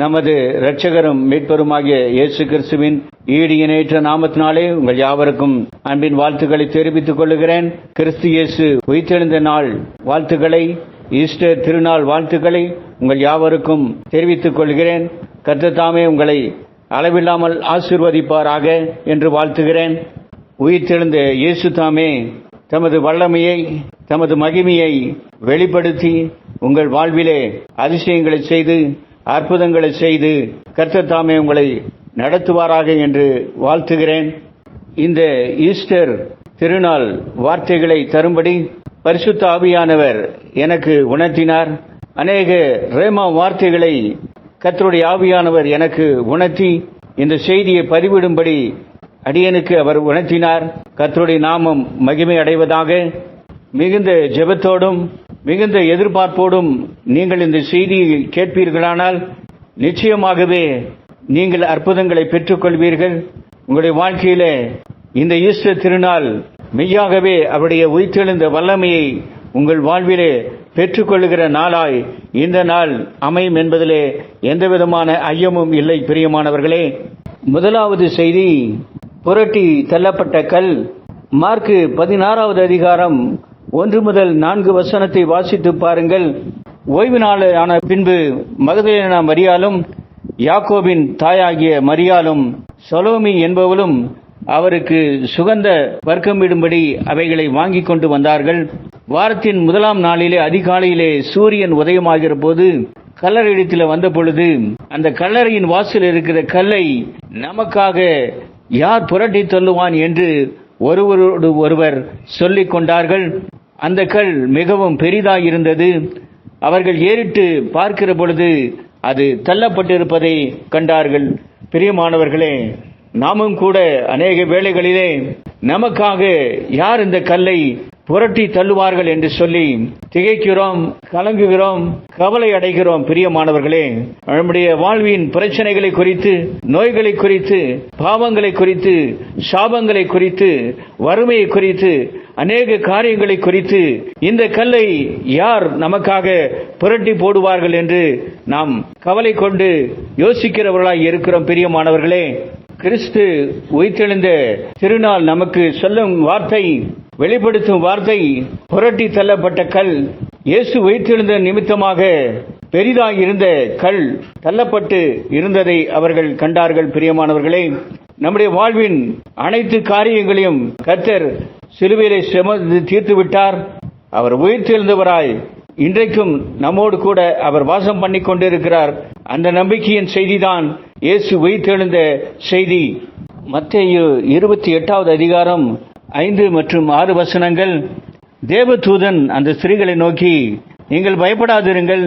நமது இரட்சகரும் மீட்பருமாகிய இயேசு கிறிஸ்துவின் ஈடு இணையற்ற நாமத்தினாலே உங்கள் யாவருக்கும் அன்பின் வாழ்த்துக்களை தெரிவித்துக் கொள்கிறேன் கிறிஸ்து இயேசு உயிர்த்தெழுந்த நாள் வாழ்த்துக்களை ஈஸ்டர் திருநாள் வாழ்த்துக்களை உங்கள் யாவருக்கும் தெரிவித்துக் கொள்கிறேன். தாமே உங்களை அளவில்லாமல் ஆசிர்வதிப்பாராக என்று வாழ்த்துகிறேன். உயிர்த்தெழுந்த இயேசு தாமே தமது வல்லமையை தமது மகிமையை வெளிப்படுத்தி உங்கள் வாழ்விலே அதிசயங்களை செய்து அற்புதங்களை செய்து கர்த்தர் தாமே உங்களை நடத்துவாராக என்று வாழ்த்துகிறேன். இந்த ஈஸ்டர் திருநாள் வார்த்தைகளை தரும்படி பரிசுத்த ஆவியானவர் எனக்கு உணர்த்தினார். அநேக ரேமா வார்த்தைகளை கத்தருடைய ஆவியானவர் எனக்கு உணர்த்தி இந்த செய்தியை பதிவிடும்படி அடியனுக்கு அவர் உணர்த்தினார். கத்தருடைய நாமம் மகிமை அடைவதாக மிகுந்த ஜெபத்தோடும் மிகுந்த எதிர்பார்ப்போடும் நீங்கள் இந்த செய்தியை கேட்பீர்களானால் நிச்சயமாகவே நீங்கள் அற்புதங்களை பெற்றுக்கொள்வீர்கள். உங்களுடைய வாழ்க்கையில இந்த ஈஸ்டர் திருநாள் மெய்யாகவே அவருடைய உயிர்த்தெழுந்த வல்லமையை உங்கள் வாழ்விலே பெற்றுக்கொள்கிற நாளாய் இந்த நாள் அமையும் என்பதிலே எந்தவிதமான ஐயமும் இல்லை பிரியமானவர்களே. முதலாவது செய்தி புரட்டி தள்ளப்பட்ட கல் மார்க்கு பதினாறாவது அதிகாரம் ஒன்று முதல் நான்கு வசனத்தை வாசித்து பாருங்கள். ஓய்வு நாள் ஆன பின்பு மகதலேனா மரியாலும் யாக்கோபின் தாயாகிய மரியாலும் சொலோமி என்பவளும் அவருக்கு சுகந்த வர்க்கமிடும்படி அவைகளை வாங்கிக் கொண்டு வந்தார்கள். வாரத்தின் முதலாம் நாளிலே அதிகாலையிலே சூரியன் உதயமாகிற போது கல்லறையிடத்தில் வந்த பொழுது அந்த கல்லறையின் வாசல் இருக்கிற கல்லை நமக்காக யார் புரட்டி சொல்லுவான் என்று ஒருவரோடு ஒருவர் சொல்லிக் கொண்டார்கள். அந்த கல் மிகவும் பெரிதாயிருந்தது. அவர்கள் ஏறிட்டு பார்க்கிற பொழுது அது தள்ளப்பட்டிருப்பதை கண்டார்கள். பிரியமானவர்களே நாமும் கூட அநேக வேளைகளிலே நமக்காக யார் இந்த கல்லை புரட்டி தள்ளுவார்கள் என்று சொல்லி திகைக்கிறோம் கலங்குகிறோம் கவலை அடைகிறோம் பிரியமானவர்களே. நம்முடைய வாழ்வின் பிரச்சனைகளை குறித்து நோய்களை குறித்து பாவங்களை குறித்து சாபங்களை குறித்து வறுமையை குறித்து அநேக காரியங்களை குறித்து இந்த கல்லை யார் நமக்காக புரட்டி போடுவார்கள் என்று நாம் கவலை கொண்டு யோசிக்கிறவர்களாய் இருக்கிறோம் பிரியமானவர்களே. கிறிஸ்து உயிர்த்தெழுந்த திருநாள் நமக்கு சொல்லும் வார்த்தை வெளிப்படுத்தும் வார்த்தை புரட்டி தள்ளப்பட்ட கல். இயேசு வைத்திருந்த நிமித்தமாக பெரிதாய் இருந்த கல் தள்ளப்பட்டு இருந்ததை அவர்கள் கண்டார்கள் பிரியமானவர்களே. நம்முடைய வாழ்வின் அனைத்து காரியங்களையும் கத்தர் சிலுவையிலே சுமந்து தீர்த்து விட்டார் அவர் உயிர்த்தெழுந்தவராய் இன்றைக்கும் நம்மோடு கூட அவர் வாசம் பண்ணி கொண்டிருக்கிறார். அந்த நம்பிக்கையின் செய்திதான் இயேசு உயிர்த்தெழுந்த செய்தி. மத்திய இருபத்தி எட்டாவது அதிகாரம் ஐந்து மற்றும் ஆறு வசனங்கள். தேவதூதன் அந்த ஸ்திரீகளை நோக்கி நீங்கள் பயப்படாதிருங்கள்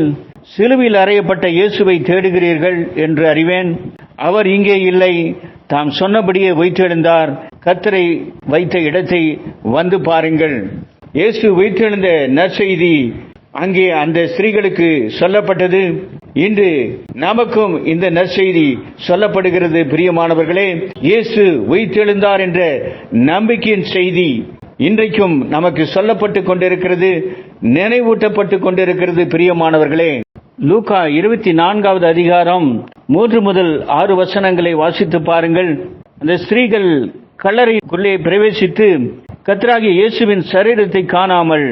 சிலுவையில் அறையப்பட்ட இயேசுவை தேடுகிறீர்கள் என்று அறிவேன். அவர் இங்கே இல்லை. தாம் சொன்னபடியே வைத்தெழுந்தார் கத்தரை வைத்த இடத்தை வந்து பாருங்கள். இயேசு வைத்தெழுந்த நற்செய்தி அங்கே அந்த ஸ்திரீகளுக்கு சொல்லப்பட்டது. இன்று நமக்கும் இந்த நற்செய்தி சொல்லப்படுகிறது பிரியமானவர்களே. இயேசு உயிர்த்தெழுந்தார் என்ற நம்பிக்கையின் செய்தி இன்றைக்கும் நமக்கு சொல்லப்பட்டு கொண்டிருக்கிறது நினைவூட்டப்பட்டு கொண்டிருக்கிறது பிரியமானவர்களே. லூகா இருபத்தி நான்காவது அதிகாரம் மூன்று முதல் ஆறு வசனங்களை வாசித்து பாருங்கள். அந்த ஸ்திரீகள் கல்லறைக்குள்ளே பிரவேசித்து கத்ராகி இயேசுவின் சரீரத்தை காணாமல்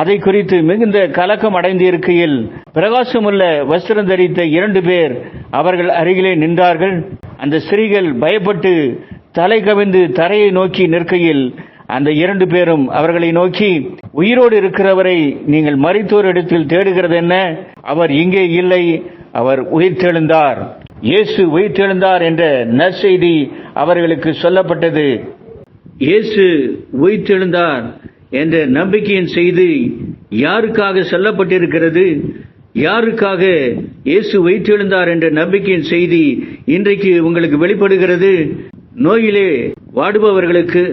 அதை குறித்து மிகுந்த கலக்கம் அடைந்து இருக்கையில் பிரகாசமுள்ள வஸ்திரம் தரித்த இரண்டு பேர் அவர்கள் அருகிலே நின்றார்கள். அந்த ஸ்திரீகள் பயப்பட்டு தலை கவிழ்ந்து தரையை நோக்கி நிற்கையில் அந்த இரண்டு பேரும் அவர்களை நோக்கி உயிரோடு இருக்கிறவரை நீங்கள் மறித்தோர் இடத்தில் தேடுகிறது என்ன அவர் இங்கே இல்லை அவர் உயிர்த்தெழுந்தார். இயேசு உயிர்த்தெழுந்தார் என்ற நற்செய்தி அவர்களுக்கு சொல்லப்பட்டது. இயேசு உயிர்த்தெழுந்தார் என்ற நம்பிக்கையின் செய்தி யாருக்காக சொல்லப்பட்டிருக்கிறது? யாருக்காக இயேசு வைத்தெழுந்தார் என்ற நம்பிக்கையின் செய்தி இன்றைக்கு உங்களுக்கு வெளிப்படுகிறது? நோயிலே வாடுபவர்களுக்கு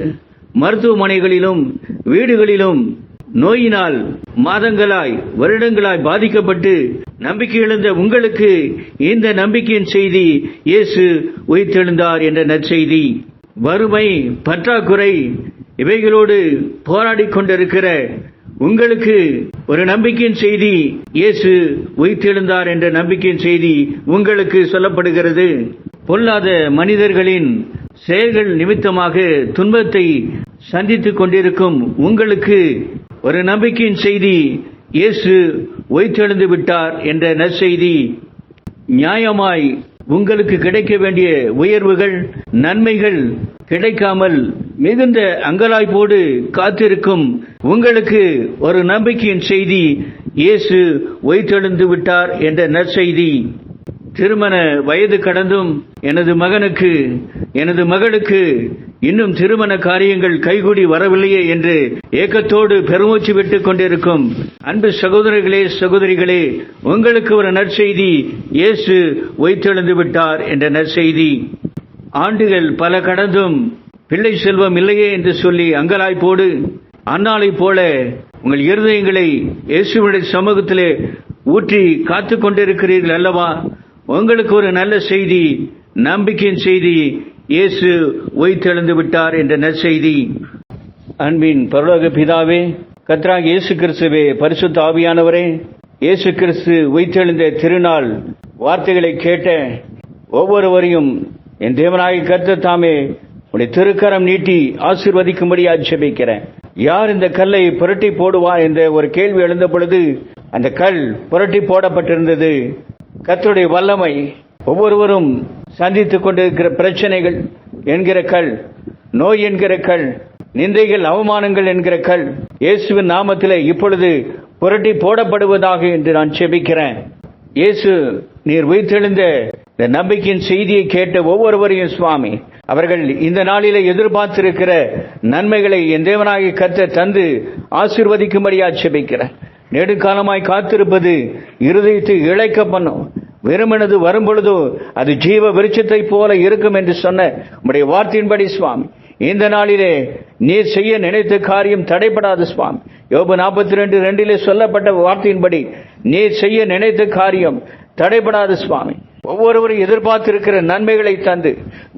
மருத்துவமனைகளிலும் வீடுகளிலும் நோயினால் மாதங்களாய் வருடங்களாய் பாதிக்கப்பட்டு நம்பிக்கை எழுந்த உங்களுக்கு இந்த நம்பிக்கையின் செய்தி இயேசு உயிர்த்தெழுந்தார் என்ற நற்செய்தி. வறுமை பற்றாக்குறை இவைகளோடு போராடி கொண்டிருக்கிற உங்களுக்கு ஒரு நம்பிக்கையின் செய்தி இயேசு உயிர்த்தெழுந்தார் என்ற நம்பிக்கையின் செய்தி உங்களுக்கு சொல்லப்படுகிறது. பொல்லாத மனிதர்களின் செயல்கள் நிமித்தமாக துன்பத்தை சந்தித்துக் கொண்டிருக்கும் உங்களுக்கு ஒரு நம்பிக்கையின் செய்தி இயேசு உயிர்த்தெழுந்து விட்டார் என்ற நற்செய்தி. நியாயமாய் உங்களுக்கு கிடைக்க வேண்டிய உயர்வுகள் நன்மைகள் கிடைக்காமல் மிகுந்த அங்கலாய்ப்போடு காத்திருக்கும் உங்களுக்கு ஒரு நம்பிக்கையின் செய்தி இயேசு உயிர்த்தெழுந்து விட்டார் என்ற நற்செய்தி. திருமண வயது கடந்தும் எனது மகனுக்கு எனது மகளுக்கு இன்னும் திருமண காரியங்கள் கைகூடி வரவில்லையே என்று ஏக்கத்தோடு பெருமூச்சு விட்டுக் கொண்டிருக்கும் அன்பு சகோதரர்களே சகோதரிகளே உங்களுக்கு ஒரு நற்செய்தி இயேசு உயிர்த்தெழுந்து விட்டார் என்ற நற்செய்தி. ஆண்டுகள் பல கடந்தும் பிள்ளை செல்வம் இல்லையே என்று சொல்லி அங்கலாய்ப்போடு அன்னாளைப் போல உங்கள் இருதயங்களை இயேசுவனுடைய சமூகத்திலே ஊற்றி காத்து கொண்டிருக்கிறீர்கள் அல்லவா? உங்களுக்கு ஒரு நல்ல செய்தி நம்பிக்கையின் செய்தி இயேசு உயிர்த்தெழுந்து விட்டார் என்ற நற்செய்தி. அன்பின் பரலோக பிதாவே கத்ராங் இயேசு கிறிஸ்துவே பரிசுத்த ஆவியானவரே இயேசு கிறிஸ்து உயிர்த்தெழுந்த திருநாள் வார்த்தைகளை கேட்ட ஒவ்வொருவரையும் என் தேவனாகி கர்த்தர் தாமே உடைய திருக்கரம் நீட்டி ஆசீர்வதிக்கும்படி ஆட்சேபிக்கிறேன் யார் இந்த கல்லை புரட்டி போடுவார் என்ற ஒரு கேள்வி எழுந்த பொழுது அந்த கல் புரட்டி போடப்பட்டிருந்தது. கத்தருடைய வல்லமை ஒவ்வொருவரும் சந்தித்துக் கொண்டிருக்கிற பிரச்சனைகள் என்கிற கல் நோய் என்கிற கல் நிந்தைகள் அவமானங்கள் என்கிற கல் இயேசுவின் நாமத்தில் இப்பொழுது புரட்டி போடப்படுவதாக என்று நான் செபிக்கிறேன் இயேசு நீர் உயிர்த்தெழுந்த இந்த நம்பிக்கையின் செய்தியை கேட்ட ஒவ்வொருவரையும் சுவாமி அவர்கள் இந்த நாளிலே எதிர்பார்த்திருக்கிற நன்மைகளை என் தேவனாகி கத்த தந்து ஆசீர்வதிக்கும்படி ஆட்சேபிக்கிறேன் நெடுங்காலமாய் காத்திருப்பது இருதயத்தை இழைக்க பண்ணும். வெறுமனது வரும்பொழுதோ அது ஜீவ விருட்சத்தை போல இருக்கும் என்று சொன்ன உடைய வார்த்தையின்படி சுவாமி இந்த நாளிலே நீர் செய்ய நினைத்த காரியம் தடைபடாது சுவாமி. யோபு நாற்பத்தி ரெண்டு ரெண்டிலே சொல்லப்பட்ட வார்த்தையின்படி நீர் செய்ய நினைத்த காரியம் தடைபடாது சுவாமி. ஒவ்வொருவரும் எதிர்பார்த்திருக்கிற நன்மைகளை தந்து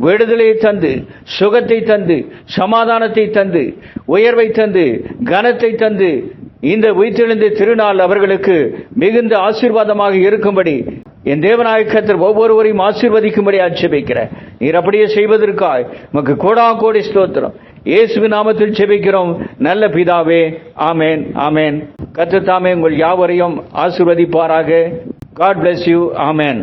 விடுதலையை தந்து சுகத்தை தந்து சமாதானத்தை தந்து உயர்வை தந்து கனத்தை தந்து இந்த உயிர்த்தெழுந்த திருநாள் அவர்களுக்கு மிகுந்த ஆசீர்வாதமாக இருக்கும்படி என் தேவநாயகத்தில் ஒவ்வொருவரையும் ஆசீர்வதிக்கும்படி ஆட்சேபிக்கிறேன். நீர் அப்படியே செய்வதற்காய் உமக்கு கோடா கோடி ஸ்தோத்திரம். இயேசுவி நாமத்தில் செபிக்கிறோம் நல்ல பிதாவே ஆமேன் ஆமேன். கத்து தாமே உங்கள் யாவரையும் ஆசிர்வதிப்பாராக. God bless you amen